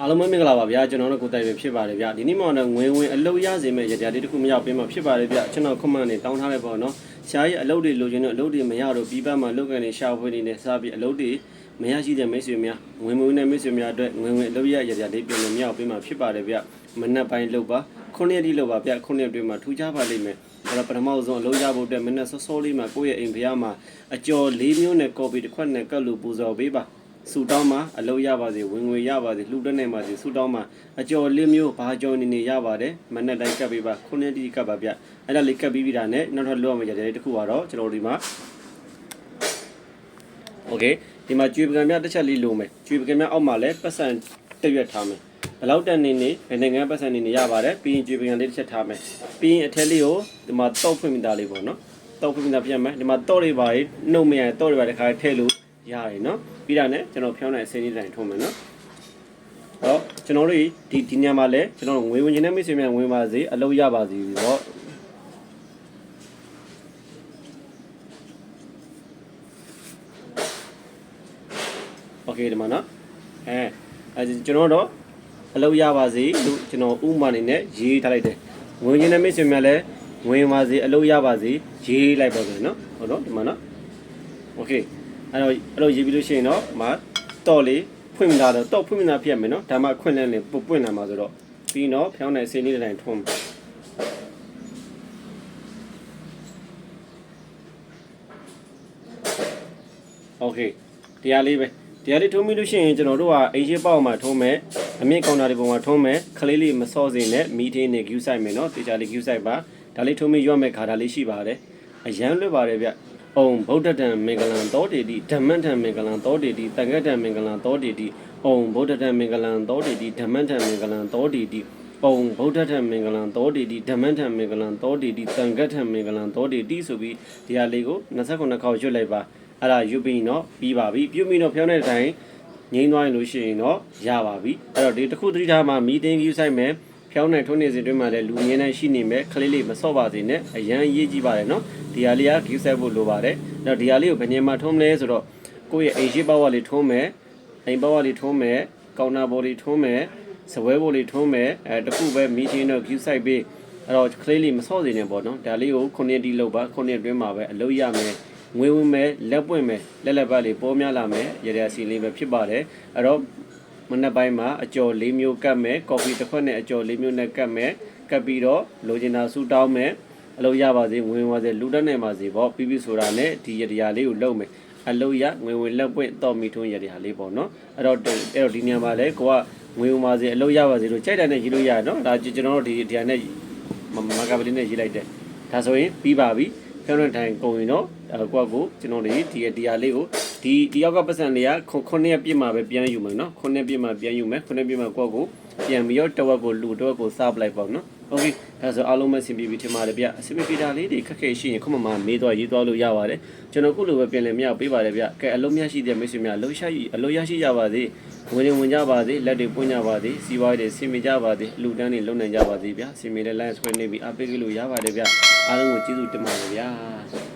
အားလုံးပဲမင်္ဂလာပါဗျာကျွန်တော်တို့ကိုတိုင်ပဲဖြစ်ပါတယ်ဗျာဒီနေ့မှတော့ငွေဝင်အလုပ်ရစေမဲ့ရကြလေးတစ်ခုမရောက်ပေးမှဖြစ်ပါတယ်ဗျာကျွန်တော် comment နဲ့တောင်းထားလိုက်ပေါ့နော်ရှားရဲ့အလုပ်တွေလိုချင်တဲ့အလုပ်တွေမရတော့ပြီးပတ်မှာလုပ်ကနေရှာဖွေနေနဲ့စပြီးအလုပ်တွေမရရှိတဲ့မိတ်ဆွေများငွေမဝင်တဲ့မိတ်ဆွေများအတွက်ငွေဝင်အလုပ်ရရကြလေးပြင်လို့မရောက်ပေးမှဖြစ်ပါတယ်ဗျာမနက်ပိုင်းလုပ်ပါခုနှစ်ရက်ဒီလုပ်ပါဗျာခုနှစ်ရက်အတွင်းမှာထူးခြားပါလိမ့်မယ်အဲ့တော့ပထမဆုံးအလုပ်ရဖို့အတွက်မနက်စောစောလေးမှာကိုယ့်ရဲ့အိမ်ဖျားမှာအကျော်၄မျိုးနဲ့ကော်ပီတစ်ခွက်နဲ့ကတ်လို့ပူဇော်ပေးပါ ဆူတောင်းမှာအလုပ်ရပါစေဝင်ငွေရပါစေလှူဒန်းနိုင်ပါစေဆူတောင်းမှာအကျော်လေးမျိုးဘာကျော်နေနေရပါတယ်မနေ့တိုင်းကပ်ပေးပါခုနှစ်တိကပ်ပါဗျအဲ့ဒါလေးကပ်ပြီးပြီဒါနဲ့နောက်ထပ်လုပ်ရမယ့်ကြတဲ့တစ်ခုကတော့ကျွန်တော်တို့ဒီမှာ Okay ဒီမှာကျွေးပကံများတစ်ချက်လေးလိုမယ်ကျွေးပကံများအောက်မှာလည်းပတ်စံတစ်ရွက်ထားမယ်ဘလောက်တန်နေနေဘယ်နိုင်ငံပတ်စံနေနေရပါတယ်ပြီးရင်ကျွေးပကံလေးတစ်ချက်ထားမယ်ပြီးရင်အထက်လေးကိုဒီမှာတောက်ဖွင့်မိတာလေးပေါ့နော်တောက်ဖွင့်မိတာပြန်မယ်ဒီမှာတောက်လေးပါလေးနှုတ်မရရင်တောက်လေးပါတစ်ခါထည့်လို့ ရတယ်နော်ပြီးတာနဲ့ကျွန်တော်ဖြောင်းတဲ့အစင်းလေးတိုင်းထုံးမယ်နော်ဟောကျွန်တော်တို့ဒီဒီညမှာလဲကျွန်တော်ငွေဝင်ခြင်းနဲ့မိတ်ဆွေများဝင်ပါစေအလုပ်ရပါစေပြီးတော့โอเคဒီမှာနော်အဲအဲကျွန်တော်တော့အလုပ်ရပါစေလို့ကျွန်တော်ဥပမာအနေနဲ့ရေးထားလိုက်တယ်ငွေခြင်းနဲ့မိတ်ဆွေများလည်းဝင်ပါစေအလုပ်ရပါစေရေးလိုက်ပါဆိုနော်ဟုတ်နော်ဒီမှာနော်โอเค အဲ့တော့အဲ့လိုရေးပြီးလို့ရှိရင်တော့ဒီမှာတော့လေးဖွင့်မလာတော့တော့ဖွင့်မလာဖြစ်မယ်နော်ဒါမှခွင့်လန်းနေပုတ်ပွင့်လာမှာဆိုတော့ပြီးတော့ဖြောင်းတဲ့စင်းလေးတစ်တိုင်းထုံးโอเคတရားလေးပဲတရားလေးထုံးပြီးလို့ရှိရင်ကျွန်တော်တို့ကအိမ်ရှိပေါက်မှာထုံးမယ်အမြင့်ကောင်တာတွေပုံမှာထုံးမယ်ခလေးလေးမစော့စေနဲ့မီးထင်းနဲ့ဂူးဆိုင်မယ်နော်တေချာလေးဂူးဆိုင်ပါဒါလေးထုံးပြီးရွတ်မဲ့ခါဒါလေးရှိပါတယ်အရန်လွတ်ပါတယ်ဗျ။ အုံဗုဒ္ဓတံမင်္ဂလံသောတေတိဓမ္မတံမင်္ဂလံသောတေတိတန်ခတ်တံမင်္ဂလံသောတေတိအုံဗုဒ္ဓတံမင်္ဂလံသောတေတိဓမ္မတံမင်္ဂလံသောတေတိအုံဗုဒ္ဓတံမင်္ဂလံသောတေတိဓမ္မတံမင်္ဂလံသောတေတိတန်ခတ်တံမင်္ဂလံသောတေတိဆိုပြီးဒီဟာလေးကို29ခေါက်ရွတ်လိုက်ပါအဲ့ဒါရွတ်ပြီးတော့ပြီးပါပြီပြုပြီးတော့ဖြောင်းတဲ့အတိုင်းငိမ့်သွားရင်လို့ရှိရင်တော့ရပါပြီအဲ့တော့ဒီတစ်ခုတတိထားမှာမီတင်းကြီး ဆိုင်မယ်ဖြောင်းတဲ့ထုံးနေစဉ်တွင်းမှာလည်းလူငင်းနိုင်ရှိနေမယ်ခလေးလေးမဆော့ပါစေနဲ့အရန်ရေးကြည့်ပါတယ်နော်ဒီဟာလေးကဂူးဆက်ဖို့လိုပါတယ်အဲ့တော့ဒီဟာလေးကိုဘယ်နေမှာထုံးမလဲဆိုတော့ကိုယ့်ရဲ့အိမ်ရှိဘဝလေးထုံးမယ်အိမ်ဘဝလေးထုံးမယ်ကောင်နာဘော်လေးထုံးမယ်စပွဲဘော်လေးထုံးမယ်အဲတခုပဲမီတင်းတော့ဂူးဆိုင်ပေးအဲ့တော့ကလေးလေးမဆော့စေနဲ့ပေါ့နော်ဒါလေးကိုခုနှစ်တီလောက်ပါခုနှစ်အတွင်းမှာပဲအလုပ်ရမယ်ငွေဝင်မယ်လက်ပွင့်မယ်လက်လက်ပတ်လေးပေါ်များလာမယ်ရရစီလေးပဲဖြစ်ပါတယ်အဲ့တော့ မနက်ပိုင်းမှာအကျော်၄မျိုးကတ်မယ်ကော်ဖီတစ်ခွက်နဲ့အကျော်၄မျိုးနဲ့ကတ်မယ်ကတ်ပြီးတော့လိုချင်တာဆူတောင်းမယ်အလုပ်ရပါစေဝင်ပါစေလူတက်နိုင်ပါစေပေါ့ပြီးပြီဆိုတာနဲ့ဒီရတရားလေးကိုလုပ်မယ်အလုပ်ရငွေဝင်လက်ပွင့်တော့မီထွန်းရတရားလေးပေါ့နော်အဲ့တော့အဲ့တော့ဒီနေရာမှာလဲကိုကငွေဝင်ပါစေအလုပ်ရပါစေလို့ကြိုက်တယ်နဲ့ရေးလို့ရနော်ဒါကျွန်တော်တို့ဒီဒီဟာနဲ့မဂါပလီနဲ့ရေးလိုက်တယ်ဒါဆိုရင်ပြီးပါပြီဖျောင်းတဲ့ထိုင်ကုန်ရင်တော့ကိုကကိုကျွန်တော်တို့ဒီဒီဟာလေးကို ဒီဒီရောက်ကပတ်စံလေးကခုနှစ်ရက်ပြည့်မှာပဲပြန်ယူမယ်နော်ခုနှစ်ပြည့်မှာပြန်ယူမယ်ခုနှစ်ပြည့်မှာကိုကကိုပြန်ပြီးတော့တဝက်ကိုလူတဝက်ကိုစားပလိုက်ပေါ့နော်โอเคဒါဆိုအားလုံးပဲဆင်ပြေပြီထင်ပါတယ်ဗျအဆင်ပြေတာလေးတွေခက်ခဲရှိရင်ခုမှမမေးတော့ရေးသွားလို့ရပါတယ်ကျွန်တော်ခုလိုပဲပြန်လည်မြောက်ပေးပါတယ်ဗျကဲအလုံးများရှိတဲ့မိတ်ဆွေများအလုံးရှိအလုံးရရှိကြပါစေဝင်နေဝင်ကြပါစေလက်တွေပွင့်ကြပါစေစီးပွားရေးတွေဆင်ပြေကြပါစေအလူတန်းတွေလုံနိုင်ကြပါစေဗျဆင်ပြေတဲ့ line ဆွဲနေပြီးအပိတ်ကလို့ရပါတယ်ဗျအားလုံးကိုကျေးဇူးတင်ပါတယ်ဗျာ